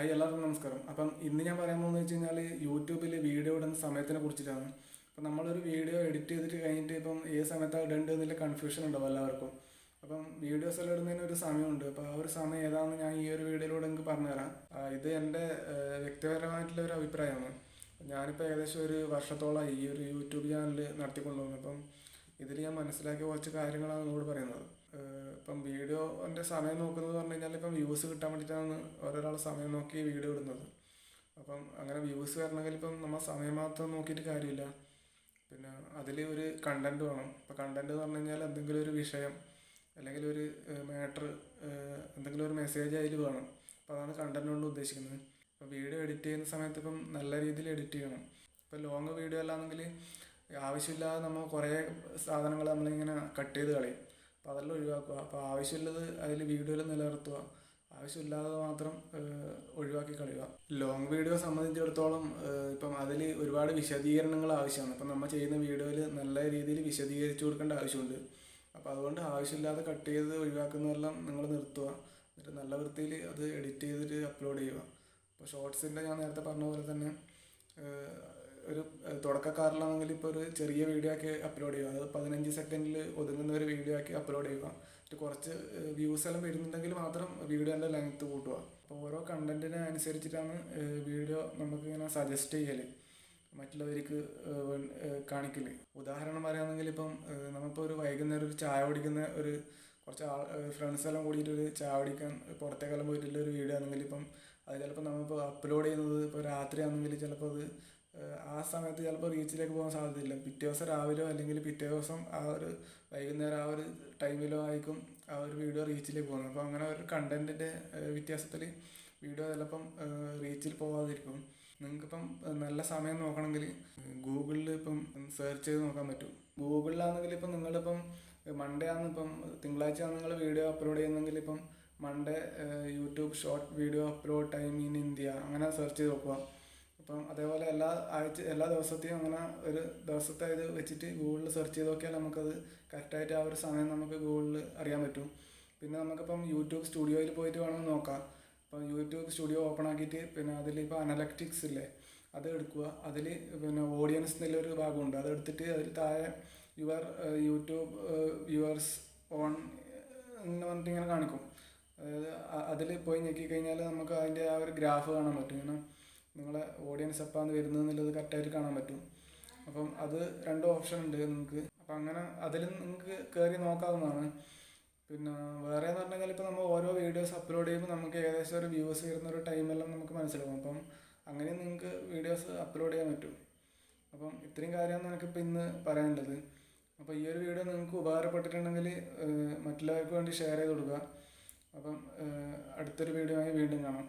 Hi എല്ലാവർക്കും നമസ്കാരം. അപ്പം ഇന്ന് ഞാൻ പറയാൻ പോകുന്നത് വെച്ച് കഴിഞ്ഞാൽ യൂട്യൂബിൽ വീഡിയോ ഇടുന്ന സമയത്തിനെ കുറിച്ചിട്ടാണ്. അപ്പം നമ്മളൊരു വീഡിയോ എഡിറ്റ് ചെയ്തിട്ട് കഴിഞ്ഞിട്ട് ഇപ്പം ഏത് സമയത്താണ് ഇടേണ്ടത് എന്നുള്ള കൺഫ്യൂഷൻ ഉണ്ടാവും എല്ലാവർക്കും. അപ്പം വീഡിയോസ് എല്ലാം ഇടുന്നതിന് ഒരു സമയമുണ്ട്. അപ്പോൾ ആ ഒരു സമയം ഏതാണെന്ന് ഞാൻ ഈ ഒരു വീഡിയോയിലൂടെ എനിക്ക് പറഞ്ഞുതരാം. ഇത് എന്റെ വ്യക്തിപരമായിട്ടുള്ള ഒരു അഭിപ്രായമാണ്. ഞാനിപ്പോൾ ഏകദേശം ഒരു വർഷത്തോളമായി ഈ ഒരു യൂട്യൂബ് ചാനൽ നടത്തിക്കൊണ്ടു പോകുന്നത് അപ്പം ഇതിൽ ഞാൻ മനസ്സിലാക്കിയ കുറച്ച് കാര്യങ്ങളാണ് നിങ്ങളോട് പറയുന്നത്. ഇപ്പം വീഡിയോന്റെ സമയം നോക്കുന്നത് പറഞ്ഞു കഴിഞ്ഞാൽ ഇപ്പം വ്യൂസ് കിട്ടാൻ വേണ്ടിയിട്ടാണ് ഓരോരാൾ സമയം നോക്കി വീഡിയോ ഇടുന്നത്. അപ്പം അങ്ങനെ വ്യൂസ് വരണമെങ്കിൽ ഇപ്പം നമ്മൾ സമയം മാത്രം നോക്കിയിട്ട് കാര്യമില്ല. പിന്നെ അതിൽ ഒരു കണ്ടന്റ് വേണം. ഇപ്പം കണ്ടന്റ് എന്ന് പറഞ്ഞു കഴിഞ്ഞാൽ എന്തെങ്കിലും ഒരു വിഷയം അല്ലെങ്കിൽ ഒരു മാറ്റർ എന്തെങ്കിലും ഒരു മെസ്സേജ് അതിൽ വേണം. അപ്പോൾ അതാണ് കണ്ടന്റ് കൊണ്ട് ഉദ്ദേശിക്കുന്നത്. ഇപ്പോൾ വീഡിയോ എഡിറ്റ് ചെയ്യുന്ന സമയത്ത് ഇപ്പം നല്ല രീതിയിൽ എഡിറ്റ് ചെയ്യണം. ഇപ്പോൾ ലോങ് വീഡിയോ അല്ലാന്നെങ്കിൽ ആവശ്യമില്ലാതെ നമ്മൾ കുറേ സാധനങ്ങൾ നമ്മളിങ്ങനെ കട്ട് ചെയ്ത് കളയും. അപ്പോൾ അതെല്ലാം ഒഴിവാക്കുക. അപ്പോൾ ആവശ്യമുള്ളത് അതിൽ വീഡിയോയിൽ നിലനിർത്തുക. ആവശ്യമില്ലാതെ മാത്രം ഒഴിവാക്കി കളയുക. ലോങ് വീഡിയോ സംബന്ധിച്ചിടത്തോളം ഇപ്പം അതിൽ ഒരുപാട് വിശദീകരണങ്ങൾ ആവശ്യമാണ്. ഇപ്പം നമ്മൾ ചെയ്യുന്ന വീഡിയോയിൽ നല്ല രീതിയിൽ വിശദീകരിച്ചു കൊടുക്കേണ്ട ആവശ്യമുണ്ട്. അപ്പോൾ അതുകൊണ്ട് ആവശ്യമില്ലാതെ കട്ട് ചെയ്ത് ഒഴിവാക്കുന്നതെല്ലാം നിങ്ങൾ നിർത്തുക. എന്നിട്ട് നല്ല വൃത്തിയിൽ അത് എഡിറ്റ് ചെയ്തിട്ട് അപ്ലോഡ് ചെയ്യുക. അപ്പോൾ ഷോർട്സിന്റെ ഞാൻ നേരത്തെ പറഞ്ഞ പോലെ തന്നെ ഒരു തുടക്കക്കാരിലാണെങ്കിൽ ഇപ്പോൾ ഒരു ചെറിയ വീഡിയോ ആക്കി അപ്ലോഡ് ചെയ്യുക. അത് പതിനഞ്ച് സെക്കൻഡിൽ ഒതുങ്ങുന്ന ഒരു വീഡിയോ ആക്കി അപ്ലോഡ് ചെയ്യുക. എന്നിട്ട് കുറച്ച് വ്യൂസ് എല്ലാം വരുന്നുണ്ടെങ്കിൽ മാത്രം വീഡിയോന്റെ ലെങ്ത് കൂട്ടുക. അപ്പോൾ ഓരോ കണ്ടന്റിനെ അനുസരിച്ചിട്ടാണ് വീഡിയോ നമുക്ക് ഇങ്ങനെ സജസ്റ്റ് ചെയ്യൽ മറ്റുള്ളവർക്ക് കാണിക്കൽ. ഉദാഹരണം പറയുകയാണെങ്കിൽ ഇപ്പം നമ്മളിപ്പോൾ ഒരു വൈകുന്നേരം ഒരു ചായ കുടിക്കുന്ന ഒരു കുറച്ച് ആൾ ഫ്രണ്ട്സ് എല്ലാം കൂടിയിട്ട് ഒരു ചായ കുടിക്കാൻ പുറത്തേക്കെല്ലാം പോയിട്ടുള്ള ഒരു വീഡിയോ ആണെങ്കിൽ ഇപ്പം അത് ചിലപ്പോൾ നമ്മളിപ്പോൾ അപ്ലോഡ് ചെയ്യുന്നത് ഇപ്പോൾ രാത്രി ആണെങ്കിൽ ചിലപ്പോൾ അത് ആ സമയത്ത് ചിലപ്പോൾ റീച്ചിലേക്ക് പോകാൻ സാധ്യതയില്ല. പിറ്റേ ദിവസം രാവിലെയോ അല്ലെങ്കിൽ പിറ്റേ ദിവസം ആ ഒരു വൈകുന്നേരം ആ ഒരു ടൈമിലോ ആയിരിക്കും ആ ഒരു വീഡിയോ റീച്ചിലേക്ക് പോകുന്നത്. അപ്പോൾ അങ്ങനെ ഒരു കണ്ടന്റിന്റെ വ്യത്യാസത്തിൽ വീഡിയോ ചിലപ്പം റീച്ചിൽ പോകാതിരിക്കും നിങ്ങൾക്കിപ്പം നല്ല സമയം നോക്കണമെങ്കിൽ ഗൂഗിളിൽ ഇപ്പം സെർച്ച് ചെയ്ത് നോക്കാൻ പറ്റും. ഗൂഗിളിലാണെങ്കിൽ ഇപ്പം നിങ്ങളിപ്പം മൺഡേ ആണ് ഇപ്പം തിങ്കളാഴ്ച നിങ്ങൾ വീഡിയോ അപ്ലോഡ് ചെയ്യുന്നെങ്കിൽ ഇപ്പം Monday YouTube short video upload time in India അങ്ങനെ സെർച്ച് ചെയ്ത് നോക്കുക. അപ്പം അതേപോലെ എല്ലാ ആഴ്ച എല്ലാ ദിവസത്തെയും അങ്ങനെ ഒരു ദിവസത്തെ ഇത് വെച്ചിട്ട് ഗൂഗിളിൽ സെർച്ച് ചെയ്ത് നോക്കിയാൽ നമുക്കത് കറക്റ്റായിട്ട് ആ ഒരു സമയം നമുക്ക് ഗൂഗിളിൽ അറിയാൻ പറ്റും. പിന്നെ നമുക്കിപ്പം യൂട്യൂബ് സ്റ്റുഡിയോയിൽ പോയിട്ട് വേണമെങ്കിൽ നോക്കാം. ഇപ്പം യൂട്യൂബ് സ്റ്റുഡിയോ ഓപ്പൺ ആക്കിയിട്ട് പിന്നെ അതിൽ ഇപ്പോൾ അനലക്റ്റിക്സ് ഇല്ലേ അത് എടുക്കുക. അതിൽ പിന്നെ ഓഡിയൻസ് എന്നുള്ളൊരു ഭാഗമുണ്ട്. അത് എടുത്തിട്ട് അതിൽ താഴെ യുവർ യൂട്യൂബ് വ്യൂവേഴ്സ് ഓൺ എന്ന് പറഞ്ഞിട്ട് ഇങ്ങനെ കാണിക്കും. അതായത് അതിൽ പോയി ഞെക്കി കഴിഞ്ഞാൽ നമുക്ക് അതിന്റെ ആ ഒരു ഗ്രാഫ് കാണാൻ പറ്റും. നിങ്ങളെ ഓഡിയൻസ് എപ്പാന്ന് വരുന്നത് എന്നുള്ളത് കറക്റ്റായിട്ട് കാണാൻ പറ്റും. അപ്പം അത് രണ്ട് ഓപ്ഷൻ ഉണ്ട് നിങ്ങൾക്ക്. അപ്പം അങ്ങനെ അതിൽ നിങ്ങൾക്ക് കയറി നോക്കാവുന്നതാണ്. പിന്നെ വേറെ എന്ന് പറഞ്ഞാൽ ഇപ്പോൾ നമ്മൾ ഓരോ വീഡിയോസ് അപ്ലോഡ് ചെയ്യുമ്പോൾ നമുക്ക് ഏകദേശം ഒരു വ്യൂസ് വരുന്ന ഒരു ടൈമെല്ലാം നമുക്ക് മനസ്സിലാവും. അപ്പം അങ്ങനെ നിങ്ങൾക്ക് വീഡിയോസ് അപ്ലോഡ് ചെയ്യാൻ പറ്റും. അപ്പം ഇത്രയും കാര്യമാണ് എനിക്കിപ്പോൾ ഇന്ന് പറയാനുള്ളത്. അപ്പോൾ ഈ ഒരു വീഡിയോ നിങ്ങൾക്ക് ഉപകാരപ്പെട്ടിട്ടുണ്ടെങ്കിൽ മറ്റുള്ളവർക്ക് വേണ്ടി ഷെയർ ചെയ്ത് കൊടുക്കുക. അപ്പം അടുത്തൊരു വീഡിയോ ആയി വീണ്ടും കാണാം.